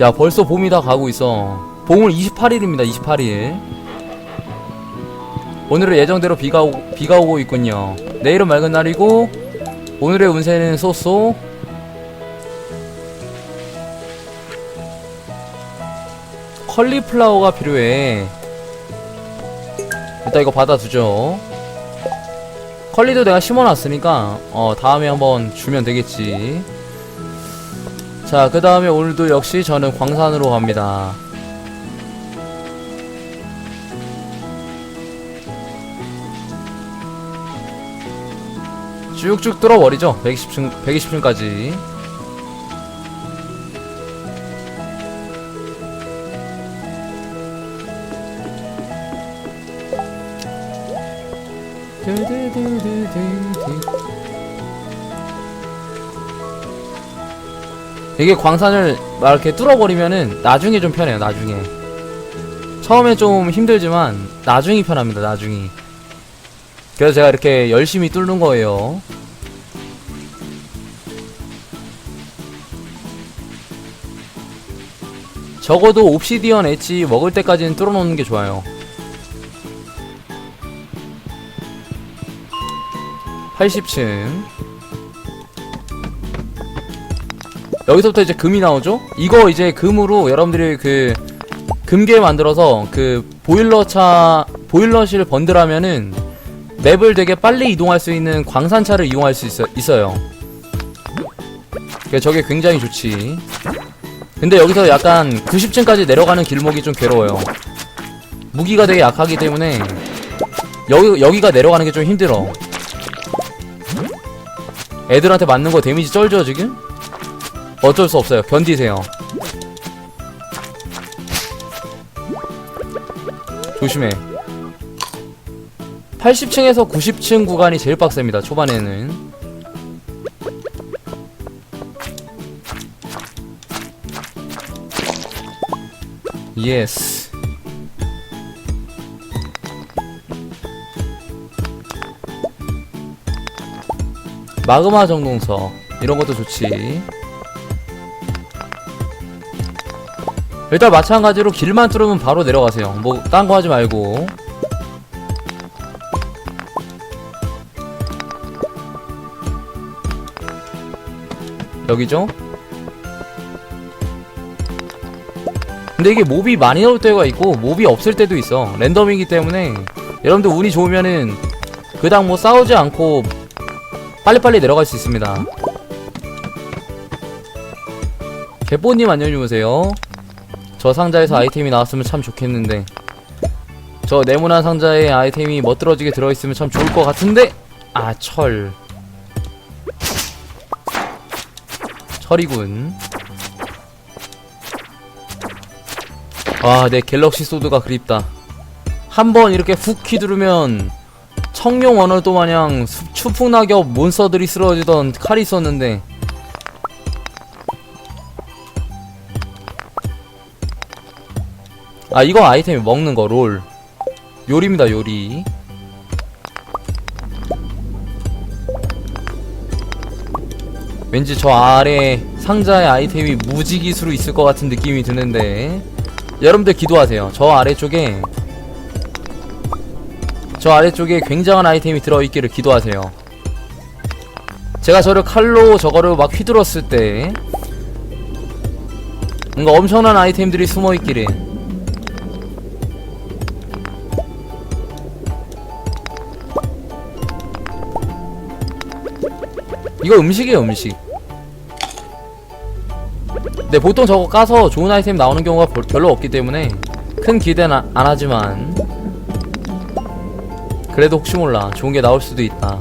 야 벌써 봄이 다 가고 있어. 봄은 28일입니다 28일. 오늘은 예정대로 비가, 오, 비가 오고 있군요. 내일은 맑은 날이고 오늘의 운세는 쏘쏘. 컬리플라워가 필요해. 일단 이거 받아두죠. 컬리도 내가 심어놨으니까 어 다음에 한번 주면 되겠지 자 그 다음에 오늘도 역시 저는 광산으로 갑니다. 쭉쭉 뚫어버리죠? 120층 120층까지 이게 광산을 막 이렇게 뚫어버리면은 나중에 좀 편해요 나중에. 처음에 좀 힘들지만 나중이 편합니다 나중이. 그래서 제가 이렇게 열심히 뚫는 거예요. 적어도 옵시디언 엣지 먹을 때까지는 뚫어놓는 게 좋아요. 80층 여기서부터 이제 금이 나오죠? 이거 이제 금으로 여러분들이 그 금괴 만들어서 그 보일러차 보일러실 번들하면은 맵을 되게 빨리 이동할 수 있는 광산차를 이용할 수 있어, 있어요. 그래서 저게 굉장히 좋지. 근데 여기서 약간 90층까지 내려가는 길목이 좀 괴로워요. 무기가 되게 약하기 때문에 여기 여기가 내려가는 게 좀 힘들어. 애들한테 맞는 거 데미지 쩔죠 지금? 어쩔 수 없어요. 견디세요. 조심해. 80층에서 90층 구간이 제일 빡셉니다. 초반에는. 예스. 마그마 정동서 이런 것도 좋지. 일단 마찬가지로 길만 뚫으면 바로 내려가세요. 뭐 딴 거 하지 말고. 여기죠? 근데 이게 몹이 많이 나올 때가 있고 몹이 없을 때도 있어. 랜덤이기 때문에 여러분들 운이 좋으면은 그닥 뭐 싸우지 않고 빨리빨리 내려갈 수 있습니다. 개뽀님 안녕히 주무세요. 저 상자에서 아이템이 나왔으면 참 좋겠는데. 저 네모난 상자에 아이템이 멋들어지게 들어있으면 참 좋을 것 같은데? 아 철. 철이군. 아내 갤럭시 소드가 그립다. 한 번 이렇게 훅 휘두르면 청룡 언어도 마냥 수- 추풍낙엽 몬스터들이 쓰러지던 칼이 있었는데 아 이거 아이템이 먹는 거 롤. 요리입니다 요리. 왠지 저 아래 상자에 아이템이 무지기수로 있을 것 같은 느낌이 드는데. 여러분들 기도하세요. 저 아래쪽에 저 아래쪽에 굉장한 아이템이 들어있기를 기도하세요. 제가 저를 칼로 저거를 막 휘둘렀을 때 뭔가 엄청난 아이템들이 숨어있기를 이거 음식이에요 음식. 근데 보통 저거 까서 좋은 아이템 나오는 경우가 별- 별로 없기 때문에 큰 기대는 아- 안 하지만 그래도 혹시 몰라 좋은 게 나올 수도 있다.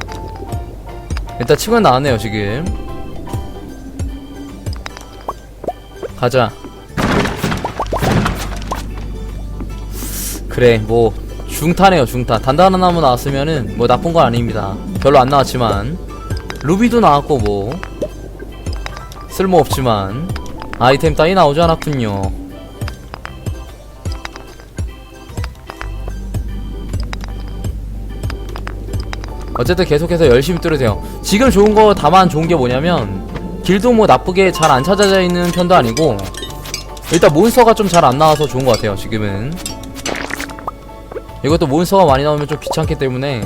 일단 치고는 나왔네요 지금. 가자. 그래 뭐 중타네요 중타. 단단한 나무 나왔으면은 뭐 나쁜 건 아닙니다. 별로 안 나왔지만 루비도 나왔고 뭐. 쓸모없지만 아이템 따위 나오지 않았군요. 어쨌든 계속해서 열심히 뚫으세요. 지금 좋은 거 다만 좋은 게 뭐냐면 길도 뭐 나쁘게 잘 안 찾아져 있는 편도 아니고 일단 몬스터가 좀 잘 안 나와서 좋은 것 같아요 지금은. 이것도 몬스터가 많이 나오면 좀 귀찮기 때문에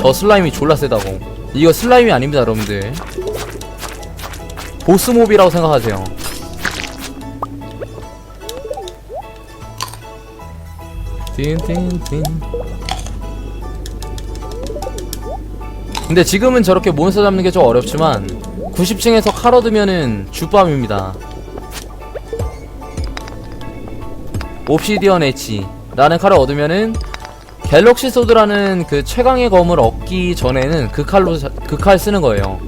저 슬라임이 졸라 세다고. 이거 슬라임이 아닙니다 여러분들. 보스몹이라고 생각하세요. 틴틴틴 근데 지금은 저렇게 몬스터 잡는 게 좀 어렵지만 90층에서 칼 얻으면은 주밤입니다. 옵시디언 엣지 라는 칼을 얻으면은 갤럭시 소드라는 그 최강의 검을 얻기 전에는 그 칼로 그 칼 쓰는 거예요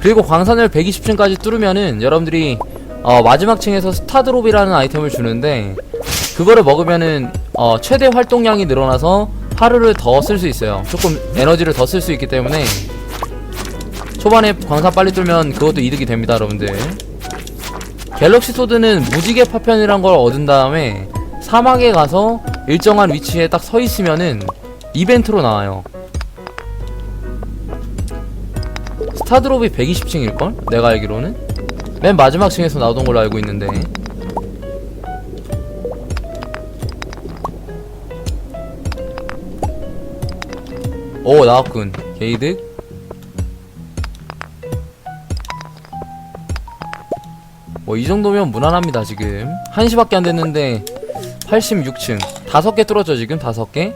그리고 광산을 120층까지 뚫으면은 여러분들이 어, 마지막 층에서 스타드롭이라는 아이템을 주는데 그거를 먹으면은 어, 최대 활동량이 늘어나서 하루를 더 쓸 수 있어요. 조금 에너지를 더 쓸 수 있기 때문에 초반에 광산 빨리 뚫면 그것도 이득이 됩니다, 여러분들. 갤럭시 소드는 무지개 파편이란 걸 얻은 다음에 사막에 가서 일정한 위치에 딱 서 있으면은 이벤트로 나와요. 스타드롭이 120층일걸? 내가 알기로는? 맨 마지막 층에서 나오던 걸로 알고 있는데 오 나왔군 게이득 뭐 이 정도면 무난합니다 지금. 1시밖에 안 됐는데 86층. 다섯 개 뚫었죠 지금? 다섯 개?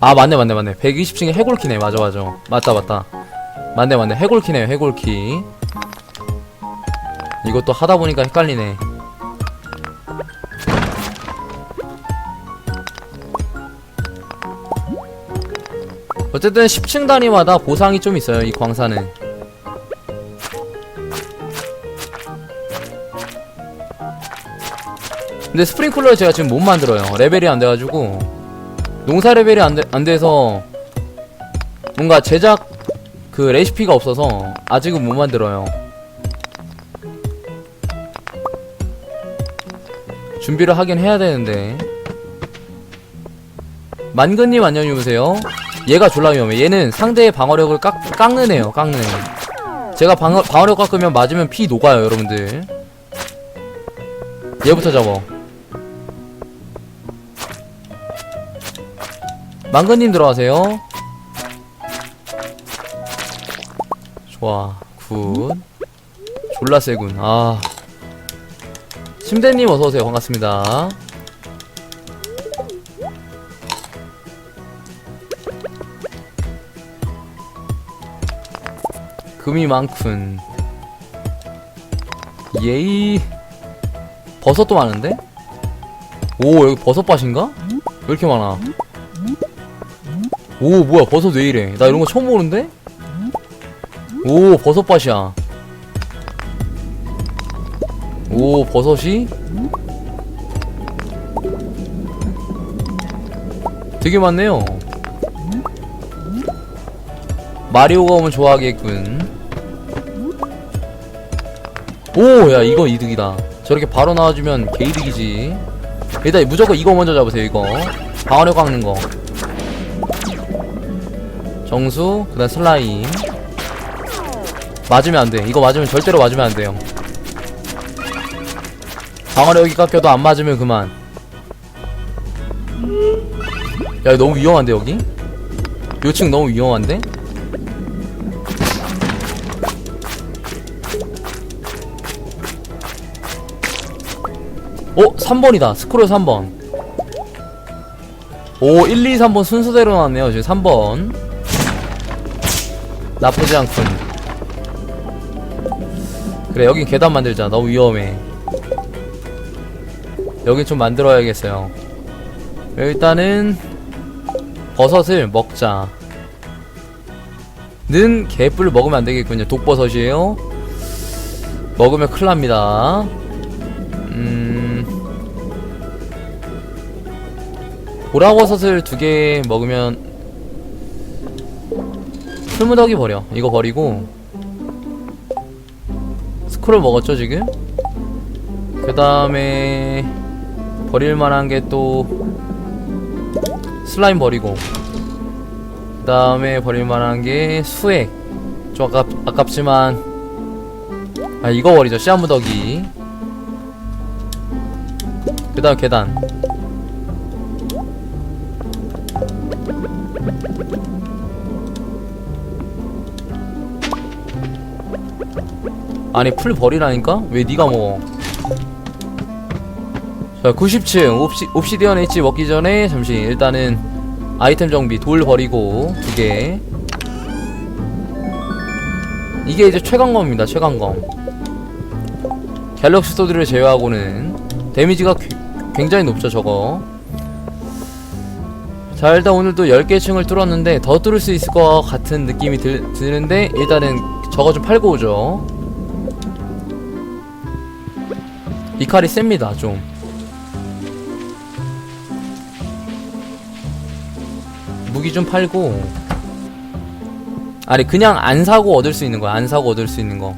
아 맞네 맞네 맞네. 120층에 해골키네. 맞아 맞아. 맞다 맞다. 맞네 맞네. 해골키네요 해골키. 이것도 하다 보니까 헷갈리네. 어쨌든 10층 단위마다 보상이 좀 있어요 이 광산은 근데 스프링클러를 제가 지금 못 만들어요. 레벨이 안 돼가지고. 농사 레벨이 안, 돼, 안 돼서 뭔가 제작 그 레시피가 없어서 아직은 못 만들어요. 준비를 하긴 해야 되는데. 만근님 안녕 주무세요. 얘가 졸라 위험해. 얘는 상대의 방어력을 깎, 깎는 애요 깎는. 애 제가 방어, 방어력 깎으면 맞으면 피 녹아요 여러분들. 얘부터 잡어 만근님 들어가세요. 좋아. 굿. 졸라 세군. 아. 침대님 어서오세요. 반갑습니다. 금이 많군. 예이. 버섯도 많은데? 오 여기 버섯밭인가? 왜 이렇게 많아 오 뭐야 버섯 왜 이래? 나 이런 거 처음 보는데? 오 버섯밭이야. 오 버섯이? 되게 많네요. 마리오가 오면 좋아하겠군. 오 야 이거 이득이다. 저렇게 바로 나와주면 개이득이지. 일단 무조건 이거 먼저 잡으세요 이거. 방어력 깎는 거 정수 그 다음 슬라임. 맞으면 안돼. 이거 맞으면 절대로 맞으면 안 돼요. 방어력이 깎여도 안 맞으면 그만. 야 너무 위험한데 여기? 요층 너무 위험한데? 어? 3번이다. 스크롤 3번. 오 1, 2, 3번 순서대로 나왔네요. 지금 3번 나쁘지 않군. 그래 여긴 계단 만들자. 너무 위험해. 여긴 좀 만들어야겠어요. 일단은 버섯을 먹자. 는 개뿔 먹으면 안되겠군요. 독버섯이에요. 먹으면 큰일납니다. 음. 보라버섯을 두 개 먹으면 풀무더기 버려. 이거 버리고. 스크롤 먹었죠 지금? 그 다음에 버릴 만한 게 또 슬라임 버리고. 그 다음에 버릴 만한 게 수액. 좀 아깝, 아깝지만. 아 이거 버리죠 씨앗무더기. 그 다음 계단 아니 풀 버리라니까? 왜 네가 먹어? 자 90층 옵시, 옵시디언 H 먹기 전에 잠시 일단은 아이템 정비 돌 버리고 두개. 이게 이제 최강검입니다 최강검. 갤럭시 소드를 제외하고는 데미지가 괴- 굉장히 높죠 저거. 자 일단 오늘도 10개 층을 뚫었는데 더 뚫을 수 있을 것 같은 느낌이 들, 드는데 일단은 저거 좀 팔고 오죠 이 칼이 셉니다 좀. 무기 좀 팔고. 아니 그냥 안 사고 얻을 수 있는 거야 안 사고 얻을 수 있는 거.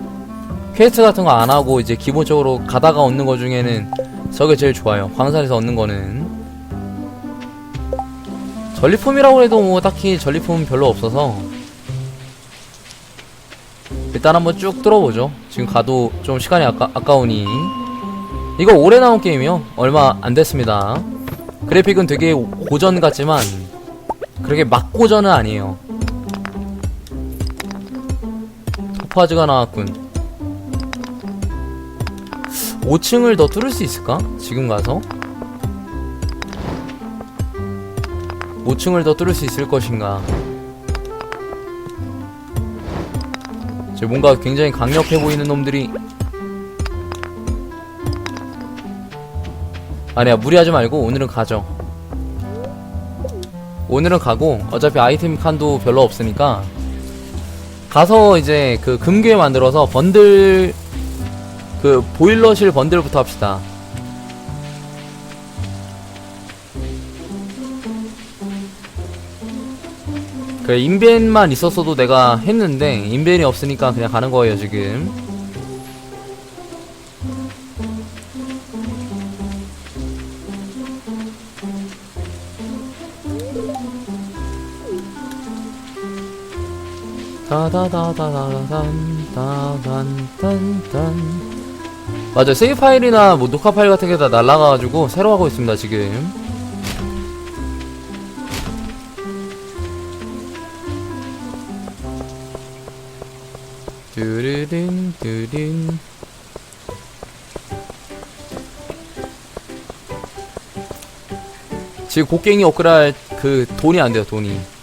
퀘스트 같은 거 안 하고 이제 기본적으로 가다가 얻는 거 중에는 저게 제일 좋아요 광산에서 얻는 거는. 전리품이라고 해도 뭐 딱히 전리품 별로 없어서. 일단 한번 쭉 뚫어보죠. 지금 가도 좀 시간이 아까, 아까우니 이거 올해 나온 게임이요? 얼마 안 됐습니다. 그래픽은 되게 고전 같지만 그렇게 막 고전은 아니에요. 토파즈가 나왔군. 5층을 더 뚫을 수 있을까? 지금 가서? 5층을 더 뚫을 수 있을 것인가? 저 뭔가 굉장히 강력해 보이는 놈들이 아니야 무리하지 말고 오늘은 가죠. 오늘은 가고 어차피 아이템 칸도 별로 없으니까 가서 이제 그 금괴 만들어서 번들 그 보일러실 번들부터 합시다. 그래 인벤만 있었어도 내가 했는데 인벤이 없으니까 그냥 가는 거예요 지금 다다다다다단다단단단 맞아 세이브 파일이나 뭐 녹화 파일 같은 게 다 날라가가지고 새로 하고 있습니다 지금. 뚜르든 뚜른 지금 곡괭이 업그레이드 그 돈이 안 돼요 돈이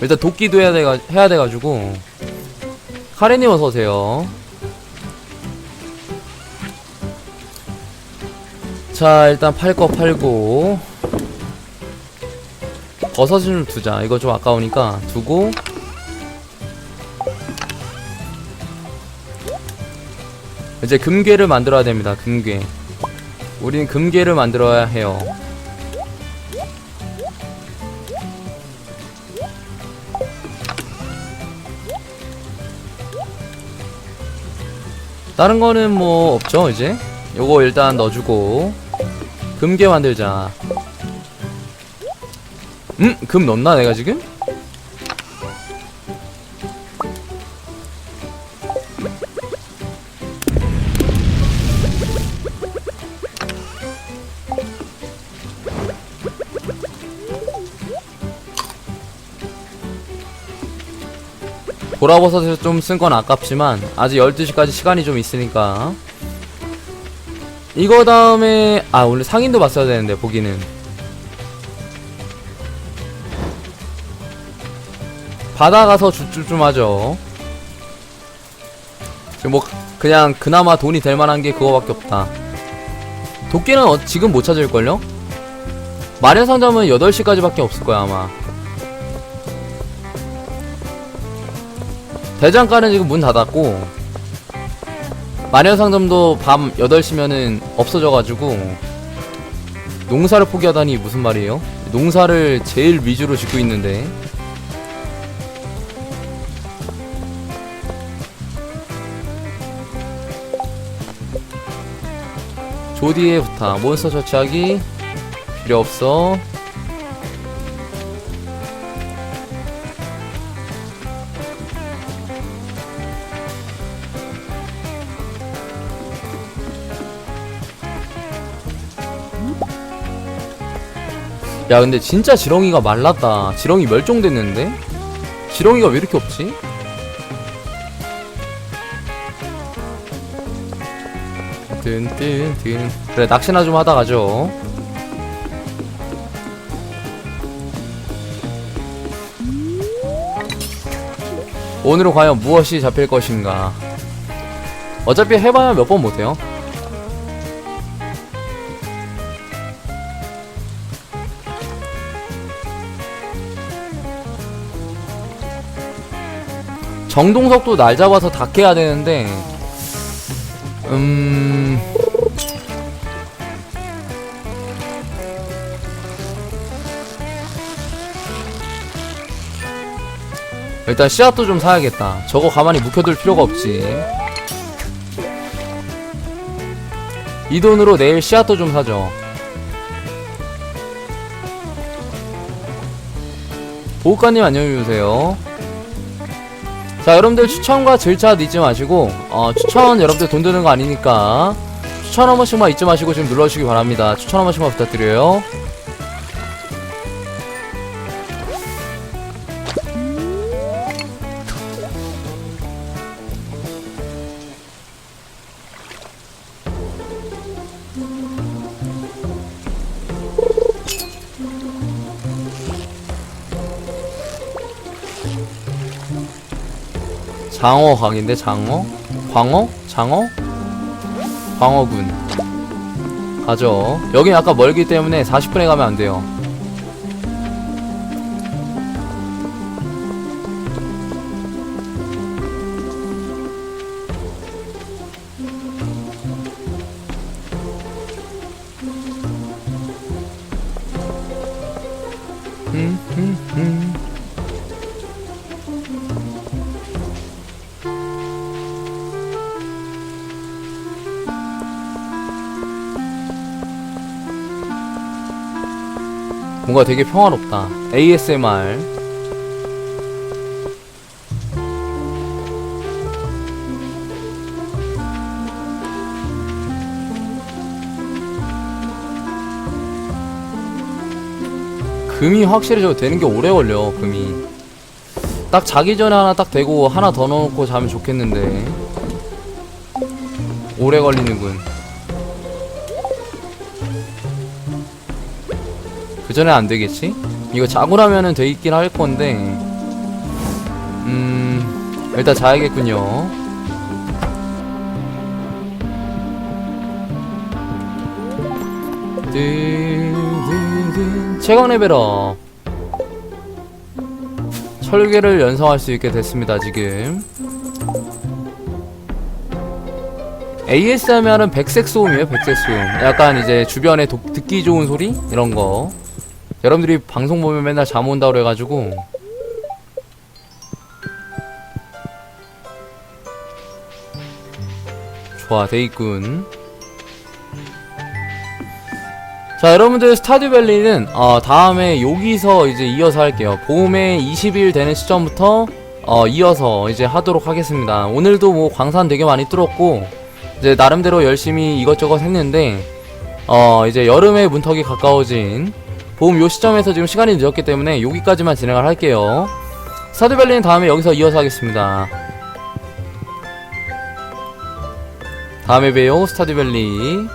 일단 도끼도 해야 돼 해야 돼 가지고 카레님 어서 오세요. 자 일단 팔 거 팔고 버섯을 좀 두자. 이거 좀 아까우니까 두고 이제 금괴를 만들어야 됩니다. 금괴. 우리는 금괴를 만들어야 해요. 다른 거는 뭐 없죠 이제 요거 일단 넣어주고 금괴 만들자 음? 금 넣나 내가 지금? 보라버섯에서 좀 쓴 건 아깝지만 아직 12시까지 시간이 좀 있으니까. 이거 다음에 아 원래 상인도 봤어야 되는데 보기는. 바다 가서 줍줍 좀 하죠. 지금 뭐 그냥 그나마 돈이 될 만한 게 그거밖에 없다. 도끼는 어, 지금 못 찾을걸요? 마련 상점은 8시까지밖에 없을 거야 아마 대장가는 지금 문 닫았고 마녀상점도 밤 8시면은 없어져가지고 농사를 포기하다니 무슨 말이에요? 농사를 제일 위주로 짓고 있는데 조디에 부탁 몬스터 처치하기 필요 없어 야 근데 진짜 지렁이가 말랐다. 지렁이 멸종됐는데? 지렁이가 왜 이렇게 없지? 뜬뜬뜬 그래 낚시나 좀 하다 가죠. 오늘은 과연 무엇이 잡힐 것인가? 어차피 해봐야 몇 번 못해요 정동석도 날 잡아서 닭해야 되는데 음... 일단 씨앗도 좀 사야겠다. 저거 가만히 묵혀둘 필요가 없지. 이 돈으로 내일 씨앗도 좀 사죠. 보호관님 안녕히 계세요 자 여러분들 추천과 절차 잊지 마시고 어, 추천 여러분들 돈 드는 거 아니니까 추천 한 번씩만 잊지 마시고 지금 눌러주시기 바랍니다. 추천 한 번씩만 부탁드려요 장어 강인데 장어? 광어? 장어? 광어군 가죠 여긴 아까 멀기 때문에 40분에 가면 안 돼요 뭔가 되게 평화롭다. ASMR. 금이 확실히 저 되는 게 오래 걸려, 금이. 딱 자기 전에 하나 딱 대고 하나 더 넣어놓고 자면 좋겠는데. 오래 걸리는군. 그 전에 안 되겠지? 이거 자고 나면은 돼 있긴 할 건데, 음, 일단 자야겠군요. 최강 레벨업. 철괴를 연성할 수 있게 됐습니다, 지금. AS 하면은 백색 소음이에요, 백색 소음. 약간 이제 주변에 독- 듣기 좋은 소리? 이런 거. 여러분들이 방송 보면 맨날 잠 온다 그래가지고. 좋아, 데이군. 자, 여러분들 스타듀밸리는 어, 다음에 여기서 이제 이어서 할게요. 봄에 20일 되는 시점부터 어, 이어서 이제 하도록 하겠습니다. 오늘도 뭐 광산 되게 많이 뚫었고 이제 나름대로 열심히 이것저것 했는데 어, 이제 여름의 문턱이 가까워진 봄요 시점에서 지금 시간이 늦었기 때문에 여기까지만 진행을 할게요. 스타듀밸리는 다음에 여기서 이어서 하겠습니다. 다음에 봬요, 스타듀밸리.